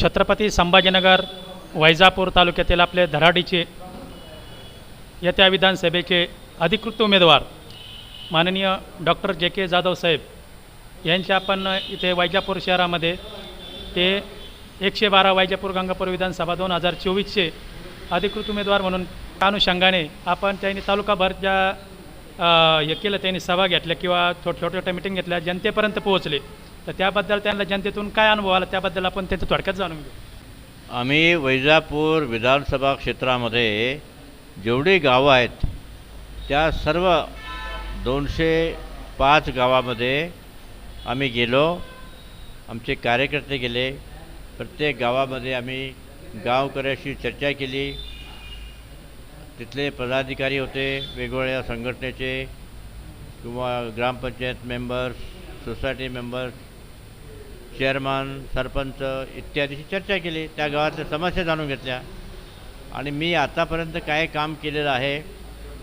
छत्रपती संभाजीनगर वैजापूर तालुक्यातील आपले धराडीचे येत्या विधानसभेचे अधिकृत उमेदवार माननीय डॉक्टर जे के जाधव साहेब यांचे आपण इथे वैजापूर शहरामध्ये ते एकशे बारा वैजापूर गंगापूर विधानसभा दोन हजार चोवीसचे अधिकृत उमेदवार म्हणून त्या अनुषंगाने आपण त्यांनी तालुकाभर ज्या हे केलं त्यांनी सभा घेतल्या किंवा छोट छोट्या छोट्या मिटिंग घेतल्या जनतेपर्यंत पोहोचले. तर त्याबद्दल त्यांना जनतेतून काय अनुभव आला? त्याबद्दल आपण त्यांचं थोडक्यात जाणून घेऊ. आम्ही वैजापूर विधानसभा क्षेत्रामध्ये जेवढी गावं आहेत त्या सर्व दोनशे पाच गावामध्ये आम्ही गेलो आमचे कार्यकर्ते गेले प्रत्येक गावामध्ये आम्ही गावकऱ्याशी चर्चा केली. तिथले पदाधिकारी होते वेगवेगळ्या संघटनेचे किंवा ग्रामपंचायत members society members chairman sarpanch इत्यादीशी चर्चा केली. त्या गावातल्या समस्या जाणून घेतल्या. आणि मी आतापर्यंत काय काम केलेलं आहे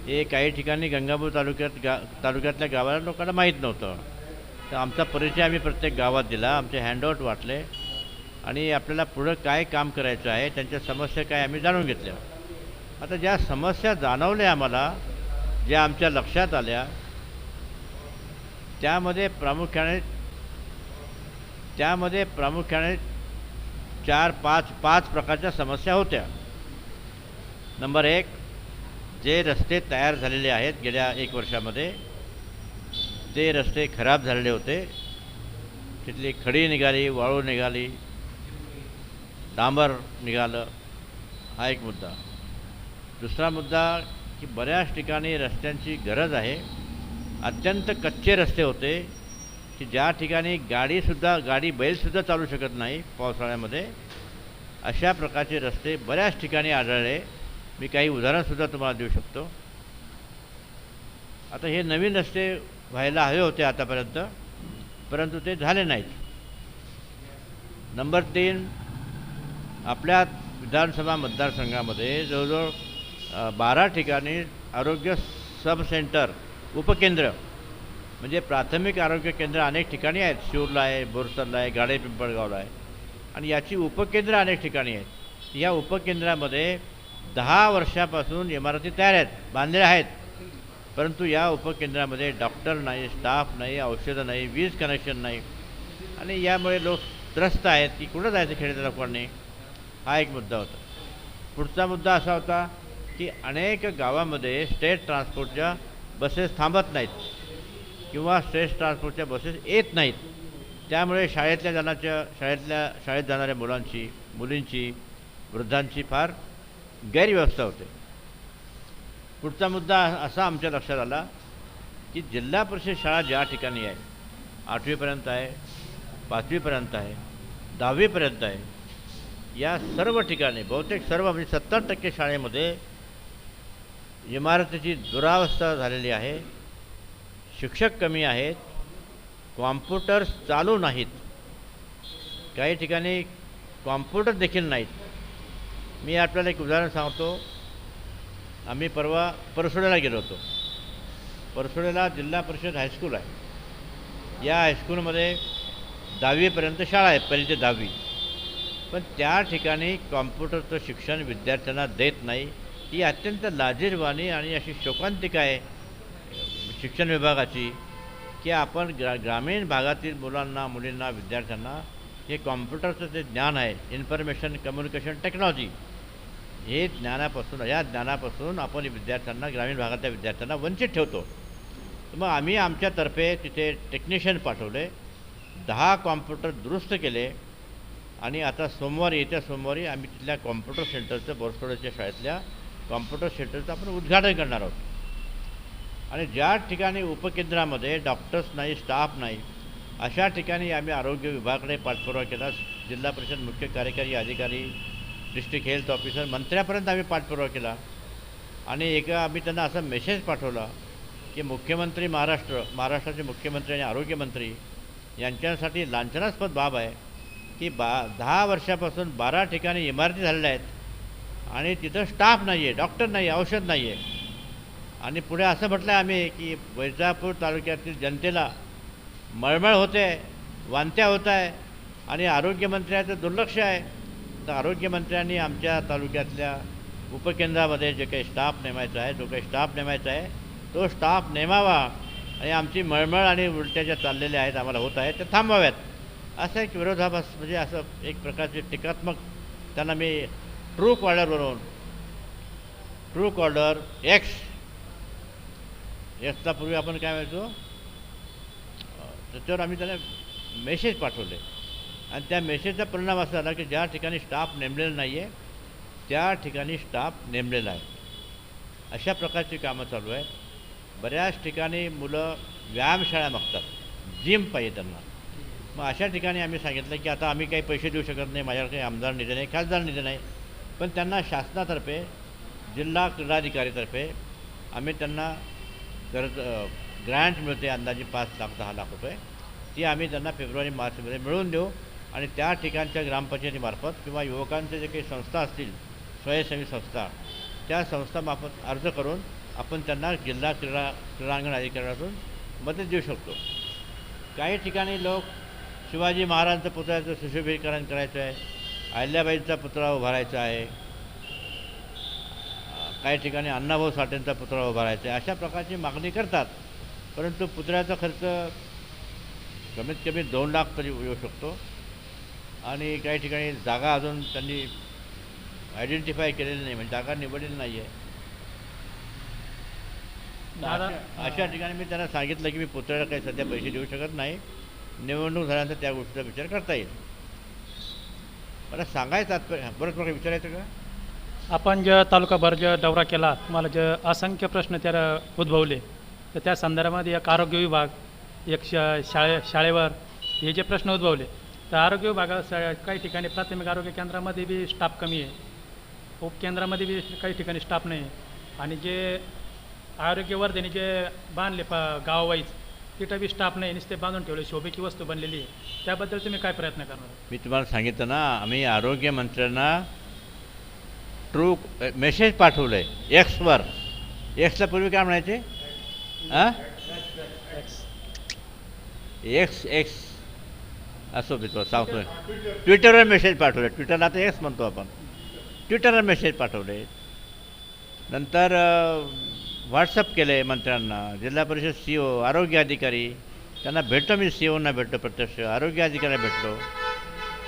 हे काही ठिकाणी गंगापूर तालुक्यात गा तालुक्यातल्या गावाला लोकांना माहीत नव्हतं. तर आमचा परिचय आम्ही प्रत्येक गावात दिला. आमचे हँडआउट वाटले. आणि आपल्याला पुढं काय काम करायचं आहे त्यांच्या समस्या काय आम्ही जाणून घेतल्या. आता ज्या समस्या जाणवल्या आम्हाला ज्या आमच्या लक्षात आल्या त्यामध्ये प्रामुख्याने त्यामध्ये प्रामुख्याने चार पाच पाच प्रकारच्या समस्या होत्या. नंबर एक जे रस्ते तयार झालेले आहेत गेल्या एक वर्षामध्ये ते रस्ते खराब झालेले होते. तिथली खडी निघाली वाळू निघाली डांबर निघालं हा एक मुद्दा. दुसरा मुद्दा की बऱ्याच ठिकाणी रस्त्यांची गरज आहे. अत्यंत कच्चे रस्ते होते. की ज्या ठिकाणी गाडीसुद्धा गाडी बैलसुद्धा चालू शकत नाही पावसाळ्यामध्ये अशा प्रकारचे रस्ते बऱ्याच ठिकाणी आढळले. मी काही उदाहरणसुद्धा तुम्हाला देऊ शकतो. आता हे नवीन रस्ते व्हायला हवे होते आतापर्यंत परंतु ते झाले नाहीत. नंबर तीन आपल्या विधानसभा मतदारसंघामध्ये जवळजवळ बारा ठिकाणी आरोग्य सब सेंटर उपकेंद्र म्हणजे प्राथमिक आरोग्य केंद्र अनेक ठिकाणी आहेत. शिरूरला आहे बोरसरला आहे गाडे पिंपळगावला आहे. आणि याची उपकेंद्र अनेक ठिकाणी आहेत. या उपकेंद्रामध्ये दहा वर्षापासून इमारती तयार आहेत बांधलेल्या आहेत. परंतु या उपकेंद्रामध्ये डॉक्टर नाही स्टाफ नाही औषधं नाही वीज कनेक्शन नाही. आणि यामुळे लोक त्रस्त आहेत की कुठं जायचं खेड्याच्या लोकांनी? हा एक मुद्दा होता. पुढचा मुद्दा असा होता की अनेक गावामध्ये स्टेट ट्रान्सपोर्टच्या बसेस थांबत नाहीत. किंवा स्टेट ट्रान्सपोर्टच्या बसेस येत नाहीत. त्यामुळे शाळेतल्या जाण्याच्या शाळेतल्या शाळेत जाणाऱ्या मुलांची मुलींची वृद्धांची फार गैरव्यवस्था होते. पुढचा मुद्दा असा आमच्या लक्षात आला की जिल्हा परिषद शाळा ज्या ठिकाणी आहे आठवीपर्यंत आहे पाचवीपर्यंत आहे दहावीपर्यंत आहे या सर्व ठिकाणी बहुतेक सर्व म्हणजे सत्तर टक्के शाळेमध्ये इमारतीची दुरावस्था झालेली आहे. शिक्षक कमी आहेत कॉम्प्युटर्स चालू नाहीत. काही ठिकाणी कॉम्प्युटर देखील नाहीत. मी आपल्याला एक उदाहरण सांगतो. आम्ही परवा परसोड्याला गेलो होतो. परसोड्याला जिल्हा परिषद हायस्कूल आहे. या हायस्कूलमध्ये दहावीपर्यंत शाळा आहे पहिली ते दहावी. पण त्या ठिकाणी कॉम्प्युटरचं शिक्षण विद्यार्थ्यांना देत नाही. ही अत्यंत लाजीरवाणी आणि अशी शोकांतिका आहे. शिक्षण विभागाची की आपण ग्रा ग्रामीण भागातील मुलांना मुलींना विद्यार्थ्यांना हे कॉम्प्युटरचं जे ज्ञान आहे इन्फॉर्मेशन कम्युनिकेशन टेक्नॉलॉजी हे ज्ञानापासून या ज्ञानापासून आपण विद्यार्थ्यांना ग्रामीण भागातल्या विद्यार्थ्यांना वंचित ठेवतो. मग आम्ही आमच्यातर्फे तिथे टेक्निशियन पाठवले दहा कॉम्प्युटर दुरुस्त केले आणि आता सोमवारी येत्या सोमवारी आम्ही तिथल्या कॉम्प्युटर सेंटरचं बोरसोड्याच्या शाळेतल्या कॉम्प्युटर सेंटरचं आपण उद्घाटन करणार आहोत. आणि ज्या ठिकाणी उपकेंद्रामध्ये डॉक्टर्स नाही स्टाफ नाही अशा ठिकाणी आम्ही आरोग्य विभागाकडे पाठपुरावा केला. जिल्हा परिषद मुख्य कार्यकारी अधिकारी डिस्ट्रिक्ट हेल्थ ऑफिसर मंत्र्यापर्यंत आम्ही पाठपुरावा केला. आणि एका आम्ही त्यांना असा मेसेज पाठवला की मुख्यमंत्री महाराष्ट्र महाराष्ट्राचे मुख्यमंत्री आणि आरोग्यमंत्री यांच्यासाठी लांछनास्पद बाब आहे की बा दहा वर्षापासून बारा ठिकाणी इमारती झालेल्या आहेत आणि तिथं स्टाफ नाही आहे डॉक्टर नाही आहे औषध नाही आहे आणि पुढे असं म्हटलं आहे आम्ही की वैजापूर तालुक्यातील जनतेला मळमळ होते वांत्या होत आहे आणि आरोग्यमंत्र्याचं दुर्लक्ष आहे. तर आरोग्यमंत्र्यांनी आमच्या तालुक्यातल्या उपकेंद्रामध्ये जे काही स्टाफ नेमायचा आहे जो काही स्टाफ नेमायचा आहे तो स्टाफ नेमावा आणि आमची मळमळ आणि उलट्या ज्या चाललेल्या आहेत आम्हाला होत आहेत त्या थांबवाव्यात असं एक विरोधाभास म्हणजे असं एक प्रकारचे टीकात्मक त्यांना मी ट्रू कॉलरवरून ट्रू कॉलर एक्स पूर्वी आपण काय व्हायचो? त्याच्यावर आम्ही त्याला मेसेज पाठवले. आणि त्या मेसेजचा परिणाम असा झाला की ज्या ठिकाणी स्टाफ नेमलेला नाही आहे त्या ठिकाणी स्टाफ नेमलेला आहे. अशा प्रकारची कामं चालू आहेत. बऱ्याच ठिकाणी मुलं व्यायामशाळा मागतात. जिम पाहिजे त्यांना. मग अशा ठिकाणी आम्ही सांगितलं की आता आम्ही काही पैसे देऊ शकत नाही माझ्याकडे काही आमदार निधी नाही खासदार निधी नाही. पण त्यांना शासनातर्फे जिल्हा क्रीडाधिकारीतर्फे आम्ही त्यांना तर ग्रँट मिळते अंदाजे पाच लाख दहा लाख रुपये. ती आम्ही त्यांना फेब्रुवारी मार्चमध्ये मिळवून देऊ आणि त्या ठिकाणच्या ग्रामपंचायतीमार्फत किंवा युवकांच्या जे काही संस्था असतील स्वयंसेवी संस्था त्या संस्थामार्फत अर्ज करून आपण त्यांना जिल्हा क्रीडा क्रीडांगण अधिकाऱ्यातून मदत देऊ शकतो. काही ठिकाणी लोक शिवाजी महाराजांचं पुतळ्याचं सुशोभीकरण करायचं आहे अहिल्याबाईंचा पुतळा उभारायचा आहे काही ठिकाणी अण्णाभाऊ साठेंचा पुतळा उभारायचा आहे. अशा प्रकारची मागणी करतात. परंतु पुतळ्याचा खर्च कमीत कमी दोन लाख तरी येऊ शकतो. आणि काही ठिकाणी जागा अजून त्यांनी आयडेंटिफाय केलेली नाही म्हणजे जागा निवडलेली नाही आहे अशा ठिकाणी मी त्यांना सांगितलं की मी पुतळ्याला काही सध्या पैसे देऊ शकत नाही. निवडणूक झाल्यानंतर त्या गोष्टीचा विचार करता येईल. मला सांगायचं तात्पर्य बरं तुम्हाला विचारायचं का? आपण जे तालुकाभर जे दौरा केला तुम्हाला जे असंख्य प्रश्न त्या उद्भवले तर त्या संदर्भामध्ये एक आरोग्य विभाग एक शा शाळे शाळेवर हे जे प्रश्न उद्भवले तर आरोग्य विभागात काही ठिकाणी प्राथमिक आरोग्य केंद्रामध्ये बी स्टाफ कमी आहे. उपकेंद्रामध्ये बी काही ठिकाणी स्टाफ नाही आहे. आणि जे आरोग्यवर्धने जे बांधले प गावावाईज तिथं बी स्टाफ नाही नुसते बांधून ठेवले शोभेची वस्तू बनलेली आहे. त्याबद्दल तुम्ही काय प्रयत्न करणार? मी तुम्हाला सांगितलं ना आम्ही आरोग्यमंत्र्यांना ट्रू मेसेज पाठवलं आहे एक्सवर एक्सला पूर्वी काय म्हणायचे? हां? एक्स एक्स असो मी तो सांगतो ट्विटरवर मेसेज पाठवले ट्विटरला आता एक्स म्हणतो आपण. ट्विटरवर मेसेज पाठवले नंतर व्हॉट्सअप केले मंत्र्यांना. जिल्हा परिषद सी ओ आरोग्य अधिकारी. त्यांना भेटतो मी सी ओना भेटतो प्रत्यक्ष. आरोग्य अधिकाऱ्यांना भेटलो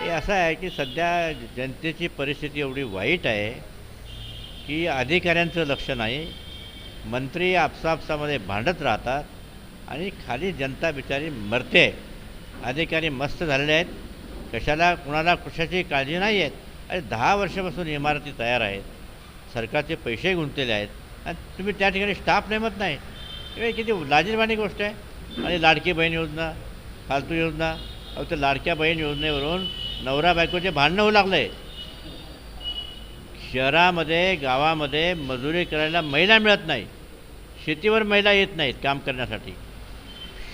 हे असं आहे की सध्या जनतेची परिस्थिती एवढी वाईट आहे. की अधिकाऱ्यांचं लक्ष नाही मंत्री आपसापसामध्ये भांडत राहतात आणि खाली जनता बिचारी मरते. अधिकारी मस्त झालेले आहेत. कशाला कुणाला कशाची काळजी नाही आहेत आणि दहा वर्षापासून इमारती तयार आहेत. सरकारचे पैसे गुंतलेले आहेत. आणि तुम्ही त्या ठिकाणी स्टाफ नेमत नाही. किती लाजीरवाणी गोष्ट आहे. आणि लाडकी बहीण योजना फालतू योजना अहो त्या लाडक्या बहीण योजनेवरून नवरा बायकोचे भांडणं होऊ लागलं. आहे शहरामध्ये गावामध्ये मजुरी करायला महिला मिळत नाही. शेतीवर महिला येत नाहीत काम करण्यासाठी.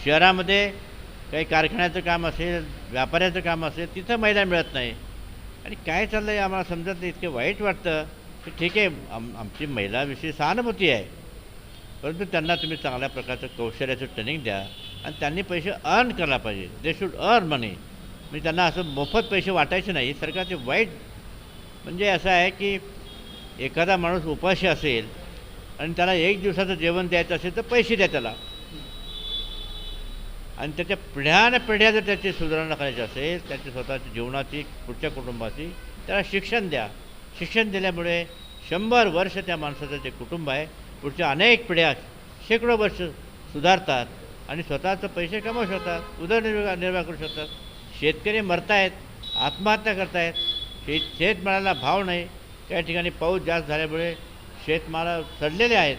शहरामध्ये काही कारखान्याचं काम असेल व्यापाऱ्याचं काम असेल तिथं महिला मिळत नाही. आणि काय चाललं आहे आम्हाला समजत नाही इतकं वाईट वाटतं. की ठीक आहे आम आमची महिलाविषयी सहानुभूती आहे. परंतु त्यांना तुम्ही चांगल्या प्रकारचं कौशल्याचं ट्रेनिंग द्या आणि त्यांनी पैसे अर्न करायला पाहिजे. दे शुड अर्न मनी म्हणजे त्यांना असं मोफत पैसे वाटायचे नाही. सरकारचे वाईट म्हणजे असं आहे की एखादा माणूस उपाशी असेल आणि त्याला एक दिवसाचं जेवण द्यायचं असेल तर पैसे द्या त्याला. आणि त्याच्या पिढ्यानं पिढ्या जर त्याची सुधारणा करायची असेल त्याची स्वतःची जीवनाची पुढच्या कुटुंबाची त्याला शिक्षण द्या. शिक्षण दिल्यामुळे शंभर वर्ष त्या माणसाचं जे कुटुंब आहे पुढच्या अनेक पिढ्या शेकडो वर्ष सुधारतात आणि स्वतःचं पैसे कमवू शकतात उदरनिर्वाह निर्वाह करू शकतात. शेतकरी मरतायत आत्महत्या करतायत शेत शेतमालाला भाव नाही. त्या ठिकाणी पाऊस जास्त झाल्यामुळे शेतमाला सडलेले आहेत.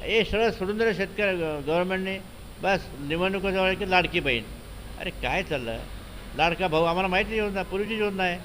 हे सगळं सोडून दिलं शेतकरी गव्हर्नमेंटने बस निवडणुका जवळ की लाडकी बहीण. अरे काय चाललं? लाडका भाऊ आम्हाला माहिती योजना पूर्वीची योजना आहे.